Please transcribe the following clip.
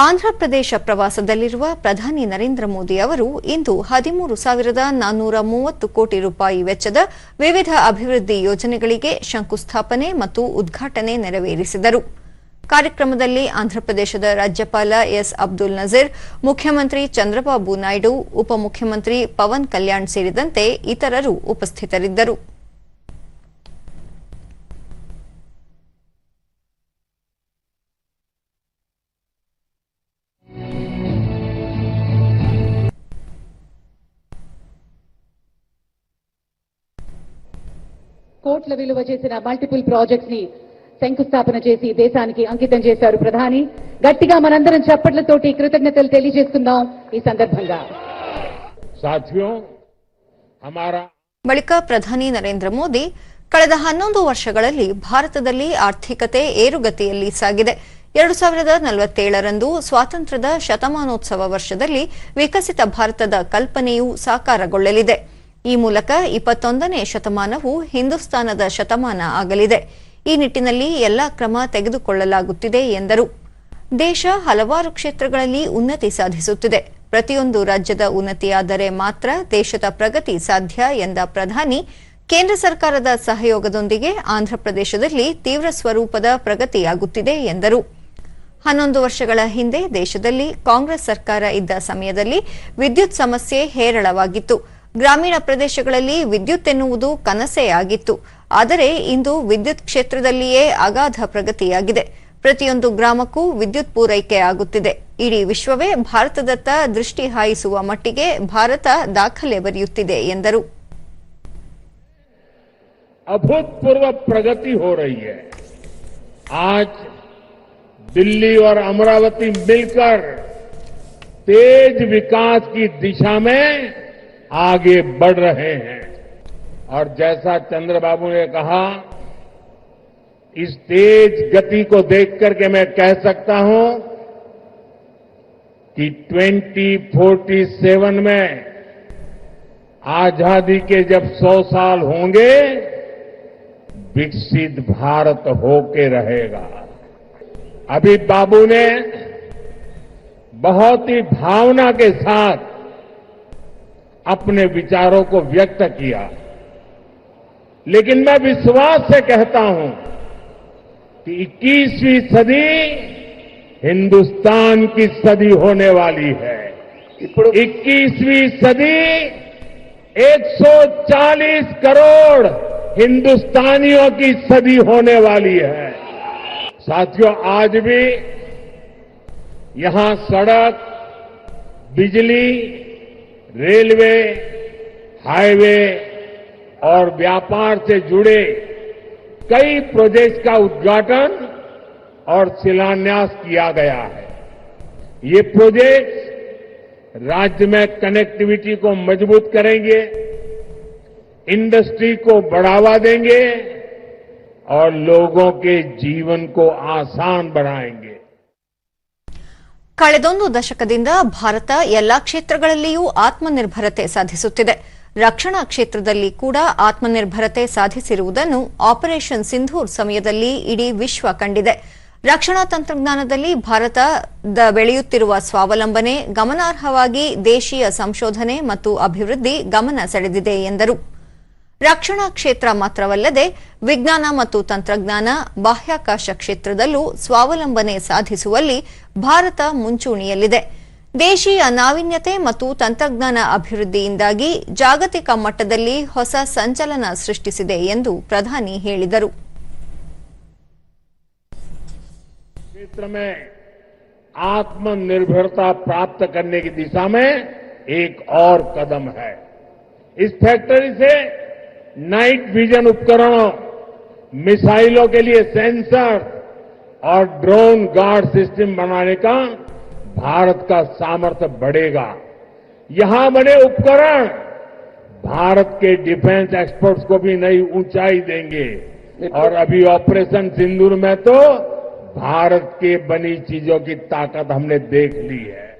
ಆಂಧ್ರಪ್ರದೇಶ ಪ್ರವಾಸದಲ್ಲಿರುವ ಪ್ರಧಾನಿ ನರೇಂದ್ರ ಮೋದಿ ಅವರು ಇಂದು ಹದಿಮೂರು ಸಾವಿರದ ನಾನ್ನೂರ ಮೂವತ್ತು ಕೋಟಿ ರೂಪಾಯಿ ವೆಚ್ಚದ ವಿವಿಧ ಅಭಿವೃದ್ಧಿ ಯೋಜನೆಗಳಿಗೆ ಶಂಕುಸ್ಥಾಪನೆ ಮತ್ತು ಉದ್ಘಾಟನೆ ನೆರವೇರಿಸಿದರು. ಕಾರ್ಯಕ್ರಮದಲ್ಲಿ ಆಂಧ್ರಪ್ರದೇಶದ ರಾಜ್ಯಪಾಲ ಎಸ್ ಅಬ್ದುಲ್ ನಜೀರ್, ಮುಖ್ಯಮಂತ್ರಿ ಚಂದ್ರಬಾಬು ನಾಯ್ಡು, ಉಪಮುಖ್ಯಮಂತ್ರಿ ಪವನ್ ಕಲ್ಯಾಣ್ ಸೇರಿದಂತೆ ಇತರರು ಉಪಸ್ಥಿತರಿದ್ದರು. కోట్ల విలువ చేసిన మల్టిపుల్ ప్రాజెక్ట్స్ ని శంకుస్థాపన చేసి దేశానికి అంకితం చేశారు ప్రధాని. గట్టిగా మనందరం చప్పట్లతోటి కృతజ్ఞతలు తెలియజేస్తున్నాం ఈ సందర్భంగా. ಬಳಿಕ ಪ್ರಧಾನಿ ನರೇಂದ್ರ ಮೋದಿ ಕಳೆದ ಹನ್ನೊಂದು ವರ್ಷಗಳಲ್ಲಿ ಭಾರತದಲ್ಲಿ ಆರ್ಥಿಕತೆ ಏರುಗತಿಯಲ್ಲಿ ಸಾಗಿದೆ. ಎರಡು ಸಾವಿರದ ನಲವತ್ತೇಳರಂದು ಸ್ವಾತಂತ್ರ್ಯದ ಶತಮಾನೋತ್ಸವ ವರ್ಷದಲ್ಲಿ ವಿಕಸಿತ ಭಾರತದ ಕಲ್ಪನೆಯೂ ಸಾಕಾರಗೊಳ್ಳಲಿದೆ. ಈ ಮೂಲಕ ಇಪ್ಪತ್ತೊಂದನೇ ಶತಮಾನವು ಹಿಂದೂಸ್ತಾನದ ಶತಮಾನ ಆಗಲಿದೆ. ಈ ನಿಟ್ಟಿನಲ್ಲಿ ಎಲ್ಲ ಕ್ರಮ ತೆಗೆದುಕೊಳ್ಳಲಾಗುತ್ತಿದೆ ಎಂದರು. ದೇಶ ಹಲವಾರು ಕ್ಷೇತ್ರಗಳಲ್ಲಿ ಉನ್ನತಿ ಸಾಧಿಸುತ್ತಿದೆ. ಪ್ರತಿಯೊಂದು ರಾಜ್ಯದ ಉನ್ನತಿಯಾದರೆ ಮಾತ್ರ ದೇಶದ ಪ್ರಗತಿ ಸಾಧ್ಯ ಎಂದ ಪ್ರಧಾನಿ, ಕೇಂದ್ರ ಸರ್ಕಾರದ ಸಹಯೋಗದೊಂದಿಗೆ ಆಂಧ್ರಪ್ರದೇಶದಲ್ಲಿ ತೀವ್ರ ಸ್ವರೂಪದ ಪ್ರಗತಿಯಾಗುತ್ತಿದೆ ಎಂದರು. ಹನ್ನೊಂದು ವರ್ಷಗಳ ಹಿಂದೆ ದೇಶದಲ್ಲಿ ಕಾಂಗ್ರೆಸ್ ಸರ್ಕಾರ ಇದ್ದ ಸಮಯದಲ್ಲಿ ವಿದ್ಯುತ್ ಸಮಸ್ಯೆ ಹೇರಳವಾಗಿತ್ತು. ಗ್ರಾಮೀಣ ಪ್ರದೇಶಗಳಲ್ಲಿ ವಿದ್ಯುತ್ ಎನ್ನುವುದು ಕನಸೇ ಆಗಿತ್ತು ಆದರೆ ಇಂದು ವಿದ್ಯುತ್ ಕ್ಷೇತ್ರದಲ್ಲಿಯೇ ಅಗಾಧ ಪ್ರಗತಿಯಾಗಿದೆ ಪ್ರತಿಯೊಂದು ಗ್ರಾಮಕ್ಕೂ ವಿದ್ಯುತ್ ಪೂರೈಕೆ ಆಗುತ್ತಿದೆ ಇಡೀ ವಿಶ್ವವೇ ಭಾರತದತ್ತ ದೃಷ್ಟಿ ಹಾಯಿಸುವ ಮಟ್ಟಿಗೆ ಭಾರತ ದಾಖಲೆ ಬರೆಯುತ್ತಿದೆ ಎಂದರು अभूतपूर्व प्रगति हो रही है आज दिल्ली और अमरावती मिलकर तेज विकास की दिशा में आगे बढ़ रहे हैं। और जैसा चंद्रबाबू ने कहा, इस तेज गति को देख करके मैं कह सकता हूँ कि 2047 में आज़ादी के जब 100 साल होंगे, विकसित भारत होके रहेगा। अभी बाबू ने बहुत ही भावना के साथ अपने विचारों को व्यक्त किया। लेकिन मैं विश्वास से कहता हूँ कि 21वीं सदी हिंदुस्तान की सदी होने वाली है। 21वीं सदी 140 करोड़ हिंदुस्तानियों की सदी होने वाली है। साथियों आज भी यहाँ सड़क बिजली रेलवे, हाईवे और व्यापार से जुड़े कई प्रोजेक्ट्स का उद्घाटन और शिलान्यास किया गया है। ये प्रोजेक्ट्स राज्य में कनेक्टिविटी को मज़बूत करेंगे इंडस्ट्री को बढ़ावा देंगे और लोगों के जीवन को आसान बनाएँगे। ಕಳೆದೊಂದು ದಶಕದಿಂದ ಭಾರತ ಎಲ್ಲಾ ಕ್ಷೇತ್ರಗಳಲ್ಲಿಯೂ ಆತ್ಮನಿರ್ಭರತೆ ಸಾಧಿಸುತ್ತಿದೆ. ರಕ್ಷಣಾ ಕ್ಷೇತ್ರದಲ್ಲಿ ಕೂಡ ಆತ್ಮನಿರ್ಭರತೆ ಸಾಧಿಸಿರುವುದನ್ನು ಆಪರೇಷನ್ ಸಿಂಧೂರ್ ಸಮಯದಲ್ಲಿ ಇಡೀ ವಿಶ್ವ ಕಂಡಿದೆ. ರಕ್ಷಣಾ ತಂತ್ರಜ್ಞಾನದಲ್ಲಿ ಭಾರತದ ಬೆಳೆಯುತ್ತಿರುವ ಸ್ವಾವಲಂಬನೆ, ಗಮನಾರ್ಹವಾಗಿ ದೇಶೀಯ ಸಂಶೋಧನೆ ಮತ್ತು ಅಭಿವೃದ್ಧಿ ಗಮನ ಸೆಳೆದಿದೆ ಎಂದರು. ರಕ್ಷಣಾ ಕ್ಷೇತ್ರ ಮಾತ್ರವಲ್ಲದೆ ವಿಜ್ಞಾನ ಮತ್ತು ತಂತ್ರಜ್ಞಾನ ಬಾಹ್ಯಾಕಾಶ ಕ್ಷೇತ್ರದಲ್ಲೂ ಸ್ವಾವಲಂಬನೆ ಸಾಧಿಸುವಲ್ಲಿ ಭಾರತ ಮುಂಚೂಣಿಯಲ್ಲಿದೆ ದೇಶೀಯ ನಾವೀನ್ಯತೆ ಮತ್ತು ತಂತ್ರಜ್ಞಾನ ಅಭಿವೃದ್ಧಿಯಿಂದಾಗಿ ಜಾಗತಿಕ ಮಟ್ಟದಲ್ಲಿ ಹೊಸ ಸಂಚಲನ ಸೃಷ್ಟಿಸಿದೆ ಎಂದು ಪ್ರಧಾನಿ ಹೇಳಿದರು क्षेत्र में आत्मनिर्भरता प्राप्त करने की दिशा में एक और कदम है इस फैक्ट्री से नाइट विजन उपकरणों, मिसाइलों के लिए सेंसर और ड्रोन गार्ड सिस्टम बनाने का भारत का सामर्थ्य बढ़ेगा। यहाँ बने उपकरण भारत के डिफेंस एक्सपर्ट्स को भी नई ऊंचाई देंगे। और अभी ऑपरेशन सिंदूर में तो भारत के बनी चीज़ों की ताकत हमने देख ली है।